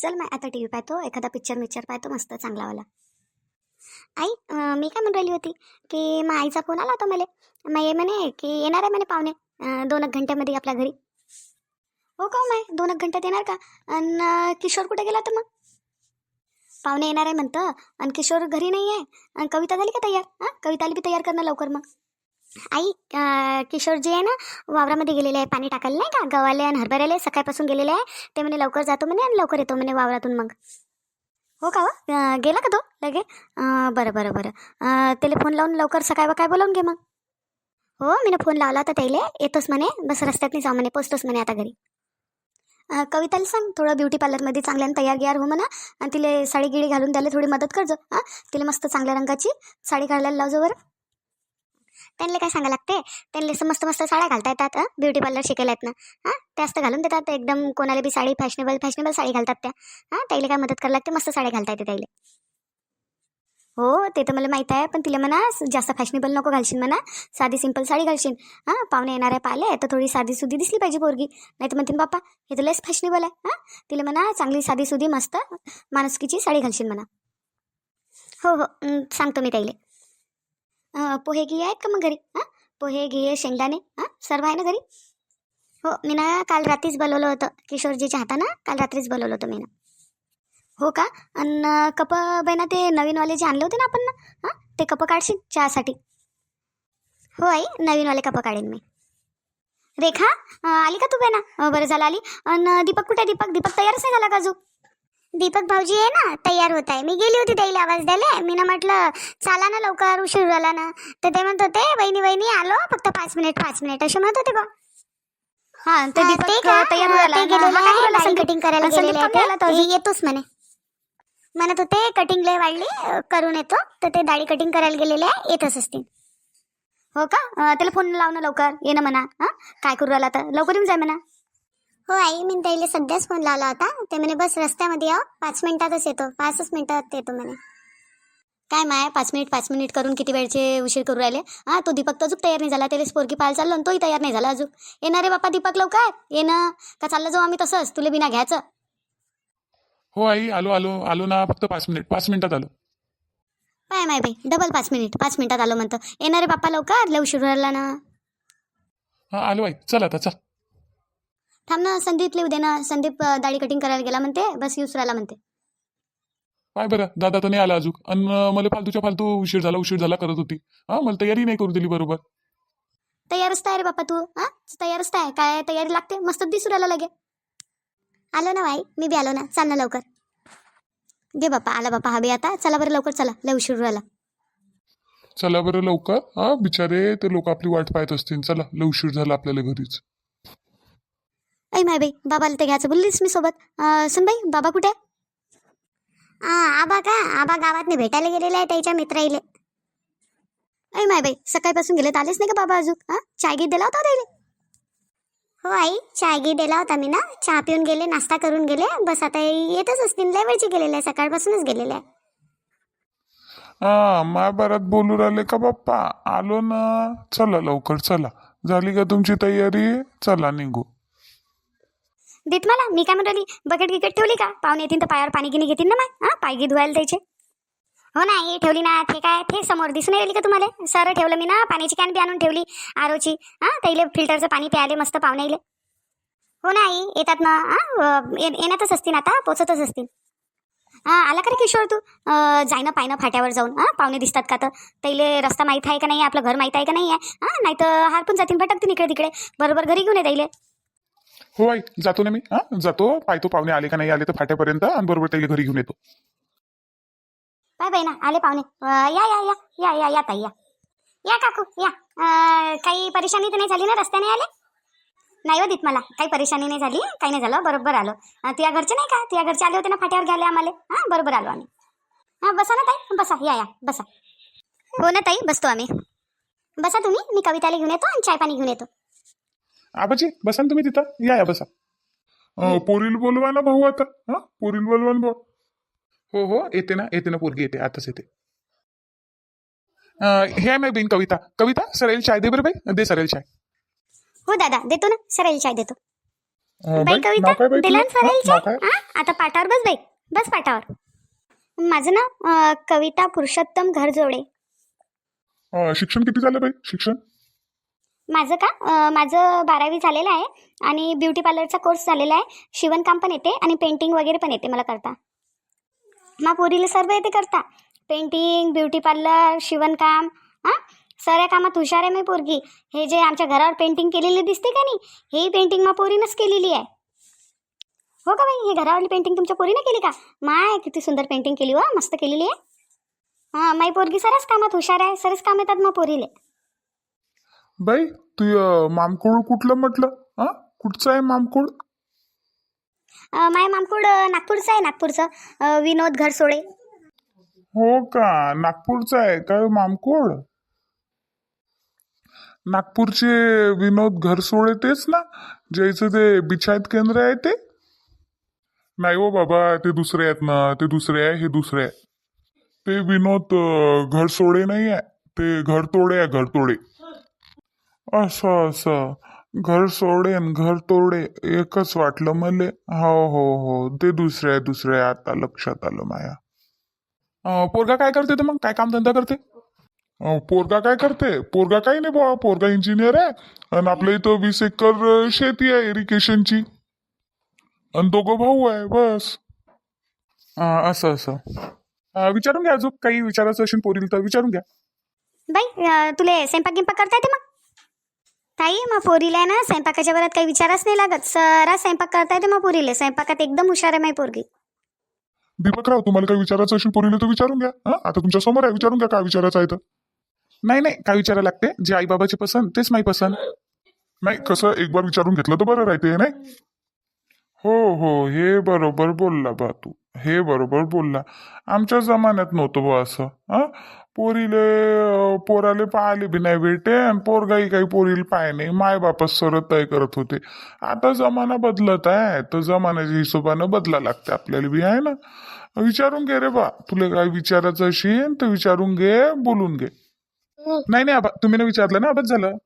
चल मग आता टी व्ही पाहतो एखादा पिक्चर मिक्चर पाहतो मस्त चांगलावाला. आई मी काय म्हणून राहिली होती की मग आईचा फोन आला होता मला. मग ये म्हणे की येणार आहे म्हणे पाहुणे दोन एक घंट्यामध्ये आपल्या घरी. हो का हो माय दोन एक घंट्यात येणार का? आणि किशोर कुठे गेला होता मग? पाहुणे येणार आहे म्हणतं आणि किशोर घरी नाही आहे आणि कविता झाली का तयार? हां कविताला बी तयार करणं लवकर मग. आई किशोरजी किशोर आहे ना वावरामध्ये गेलेले आहे पाणी टाकायला नाही का? गव्हाले आणि हरभऱ्याले सकाळपासून गेलेले आहे. ते म्हणे लवकर जातो म्हणे आणि लवकर येतो म्हणे वावरातून मग. हो का हो? गेला का तो लगे? बरं बरं बरं. त्याला फोन लावून लवकर सकाळ काय बोलावून घे मग. हो मी फोन लावला होता त्याला. येतोच म्हणे बस रस्त्यातनी जाऊ म्हणे पोचतोच म्हणे आता घरी. कविताला सांग थोडं ब्युटी पार्लरमध्ये चांगल्यानं तयार गियार हो म्हणा. आणि तिला साडी गिडी घालून द्यायला थोडी मदत करजो हां. तिला मस्त चांगल्या रंगाची साडी घालायला लावजो बरं. त्यांना काय सांगा लागते? त्यांना असं मस्त मस्त साड्या घालता येतात ब्युटी पार्लर शिकायला आहेत ना. हां? ते घालून देतात एकदम कोणाला बी साडी फॅशनेबल फॅशनेबल साडी घालतात त्या. हां? त्याला काय मदत करायला लागते? मस्त साड्या घालता येते त्याला. हो ते तर मला माहीत आहे पण तिला म्हणा जास्त फॅशनेबल नको घालशील म्हणा. साधी सिंपल साडी घालशील. हां? पाहुणे येणार आहे पाहिले तर थोडी साधी सुधी दिसली पाहिजे पोरगी. नाही तर म्हणतील बाप्पा हे तर लस फॅशनेबल आहे. हां? तिला म्हणा चांगली साधी सुधी मस्त माणुसकीची साडी घालशील म्हणा. हो हो सांगतो मी त्याला. पोहे घी आहेत का मग घरी? हां पोहे घी शेंगदाणे हां सर्व आहे ना घरी? हो मी ना काल रात्रीच बोलवलं होतं किशोरजीच्या हातानं काल रात्रीच बोलवलं होतं मी ना हो का? आणि कप बहिणा ते नवीनवाले जे आणले होते ना आपण ना? हां ते कप काढशील चहासाठी? हो आई नवीनवाले कप काढेन मी. रेखा आली का तू बहिणा? बरं झालं आली. आणि दीपक कुठे दीपक दीपक तयारच नाही झाला का अजून? दीपक भाऊजी आहे ना तयार होत आहे. मी गेली होती त्याला आवाज द्यायला. मी ना म्हटलं चाला ना लवकर उशीर झाला ना. तर ते म्हणत होते वहिनी वहिनी आलो फक्त पाच मिनिट पाच मिनिट. असे म्हणत होते बा हा दीपक? तयार? कटिंग करायला गेलेले येतोच म्हणे. म्हणत होते कटिंग लय वाढली करून येतो. तर ते दाढी कटिंग करायला गेलेले येतच असतील. हो का? त्याला फोन लाव ना लवकर. ये ना म्हणा हा? काय करू राहिला तर लवकर येऊन जाय म्हणा. हो आई मी त्याला सध्याच फोन लावला होता. ते म्हणे बस रस्त्यामध्ये याव. पाच मिनिटातच येतो. पाचच मिनिटात येतो म्हणे. काय माय पाच मिनिट पाच मिनिट करून किती वेळचे उशीर करू राहिले? हा तो दीपक तर अजून तयार नाही झाला. त्याला स्पोरकी पाहायला चाललो आणि तोही तयार नाही झाला अजून. येणार रे बाप्पा दीपक लवकर. ये ना. का चाललं जाऊ आम्ही तसंच? तुला बिना घ्यायचं. हो आई आलो आलो. आलो ना फक्त पाच मिनिट. पाच मिनिटात आलो. पाय माय बाई. डबल पाच मिनिट. पाच मिनिटात आलो म्हणतं. येणार रे बाप्पा लवकर. लय उशीर राहिला ना. हा आलो आई. चल आता चल. थांब ना संदीप लिहू दे ना. संदीप अं, दाढी कटिंग करायला गेला म्हणते. बस युस राहिला म्हणते. पाय बरं? दादा तर नाही आला अजून. आणि मला फालतूच्या फालतू उशीर झाला उशीर झाला करत होती. हा मला तयारी नाही करू दिली बरोबर. तयारच आहे रे बाप्पा तू हा? तयारच आहे. काय तयारी लागते? मस्त दिसू राहिला लगे. आलो ना बाई मी बी आलो ना. चाल ना लवकर. घे बाप्पा आला बाप्पा हा बी आता. चला बरं लवकर चला. लय उशीर राहिला चला बरं लवकर. हा बिचारे ते लोक आपली वाट पाहत असतील. चला लय उशीर झाला आपल्याला घरीच. ऐ माय बाई बाबाला ते घ्यायचं बोललीस मी सोबत. अं, सुन बाई बाबा कुठे? आहे? हा आबा का? आबा गावात भेटायला गेलेले आहे त्याच्या मित्राईले. ऐ माय बाई सकाळपासून गेले तर आलेच नाही का बाबा अजून? हा चाय गीत दिला होता त्याला? हो आई चहा घी दिला होता मी ना. चहा पिऊन गेले नाश्ता करून गेले. बस आता येतच असतील लय वेळचे गेलेले आहे सकाळपासूनच गेलेले आहे. हा महाभारत बोलू राहिले का बाप्पा? आलो ना. चला लवकर चला. झाली का तुमची तयारी? चला निघू. देत मला मी काय म्हणली? बकेट गिकेट ठेवली का? पाहुणे येतील तर पायावर पाणी गिनी घेतील ना मग हा? पायगी धुवायला द्यायचे. हो ना हे ठेवली ना ते काय ते समोर दिसून राहिली का तुम्हाला? सर ठेवलं मी ना पाण्याची कॅन बी आणून ठेवली आरोची हा? त्याला फिल्टरचं पाणी प्यायले मस्त पाहुणे येईल हो ना आई येतात ना हा? ये- येण्यातच असतील आता पोचतच असतील. हा आला का रे किशोर तू? जायनं पायनं ना पाय ना फाट्यावर जाऊन हा? पाहुणे दिसतात का तर? त्याले रस्ता माहीत आहे का नाही आपलं घर माहीत आहे का नाही आहे? हा? नाही तर हारपून जातील भटकतील इकडे तिकडे. बरोबर घरी घेऊन ये त्याले हो आई जातो ना मी. हा जातो. पाहतो पाहुणे आले का नाही आले तर फाट्यापर्यंत आणि बरोबर त्याला घरी घेऊन येतो. बाय बाय ना आले पाहुणे. अं, या या या या या या ताई या. या काकू या. अं, काही परेशानी तर नाही झाली ना रस्त्याने आले? नाही हो देत मला. काही परेशानी नाही झाली काही नाही झालं बरोबर आलो. अं, घरचे नाही का? तुझ्या घरचे आले होते ना फाट्यावर घ्यायला आम्हाला. हां बरोबर आलो आम्ही. हां बसा ना ताई बसा. या या बसा. हो ना ताई बसतो आम्ही. बसा तुम्ही मी कविताला घेऊन येतो आणि चाय पाणी घेऊन येतो. आबाजी बसा ना तुम्ही तिथं. या या बसा. पोरील बोलवा ना भाऊ आता. हा? पोरील बोलवा ना भाऊ. हो हो येते ना येते ना पोरगी येते आताच येते. अं, हे आहे माझी बहीण कविता. कविता सरेल चाय दे बरं बाई. दे सरेल चाय. हो दादा देतो ना. सराईल चाय देतो. अं, बाई बाई, कविता नाव काय बाई दिला तुझं? ना हा, नाव काय? हा? आता पाठावर बस बाई. बस पाठावर. माझं नाव अं, कविता पुरुषोत्तम घरजोडे. अं, शिक्षण किती झालं बाई? शिक्षण? माझं का? माझं बारावी झालेलं आहे आणि ब्युटी पार्लरचा कोर्स झालेला आहे. शिवणकाम पण येते आणि पेंटिंग वगैरे पण येते मला करता. मा पोरीला सर्व येते करता. पेंटिंग ब्युटी पार्लर शिवणकाम हां? सर्व कामात हुशार आहे मी पोरगी. हे जे आमच्या घरावर पेंटिंग केलेली दिसते का नाही? हे पेंटिंग मा पोरीनंच केलेली आहे. हो का बाई? हे घरावरली पेंटिंग तुमच्या पोरीनं केली का? माय किती सुंदर पेंटिंग केली हो. मस्त केलेली आहे. हां माई पोरगी सरस कामात हुशार आहे. सरस काम येतात मग पोरीले. बाई तू मामकुळ कुठलं म्हटलं? हा कुठचं आहे मामकुळ? माय अ, नागपूरचं आहे नागपूरचं. विनोद घरसोळे हो का? नागपूरचं आहे काय मामकुळ? नागपूरचे विनोद घरसोळे तेच ना? ज्याचं ते बिछायत केंद्र आहे ते? नाही हो बाबा ते दुसरे आहेत ना. ते दुसरे आहे हे दुसरे आहे. ते विनोद घरसोळे नाही आहे. ते घरतोडे आहे घरतोडे. असं असं. घर सोडे न घर तोडे एकच वाटलं मले. हो हो हो. ते दुसरं आहे दुसरं आहे आता लक्षात आलं माया. अं, पोरगा काय करते तर मग? काय काम धंदा करते? अं, पोरगा काय करते? पोरगा काही नाही बुवा. पोरगा इंजिनियर आहे. आणि आपल्या इथं वीस एकर अं, शेती आहे इरिगेशनची आणि दोघं भाऊ आहे बस. अं, असं असं. अं, विचारून घ्या अजून. काही विचारायचं असेल पोरीला तर विचारून घ्या. बाई अ, तुले स्वयंपाक गिंपाक करता येते मग? ताई मग पोरीला आहे ना स्वयंपाकाच्या वरात काही विचारच नाही लागत. सरा स्वयंपाक करता येते मग पोरीले. स्वयंपाकात एकदम हुशार आहे माई पोरगी. दीपकराव तुम्हाला काही विचारायचं असेल पोरीला तर विचारून घ्या. हं? आता तुमच्यासमोर आहे विचारून घ्या काय विचारायचं आहे तर. नाही नाही काय विचारायला लागते? जे आई बाबाची पसंत तेच माही पसंत. नाही कसं एक बार विचारून घेतलं तर बरं राहते नाही? हो हो हे बरोबर बोलला बा तू. हे बरोबर बोलला. आमच्या जमान्यात नव्हतं बा असं हा? पोरीले अं, पोराले पाहिले बी नाही भेटे आणि पोरगाही काही पोरीला पाय नाही. माय बापच सरळ तय करत होते. आता जमाना बदलत आहे. तर जमान्याच्या हिशोबानं बदला लागते आपल्याला बी आहे ना? विचारून घे रे बा. तुला काय विचारायचं असेल तर विचारून घे बोलून घे. नाही नाही आबा तुम्ही ना विचारलं ना? बस झालं.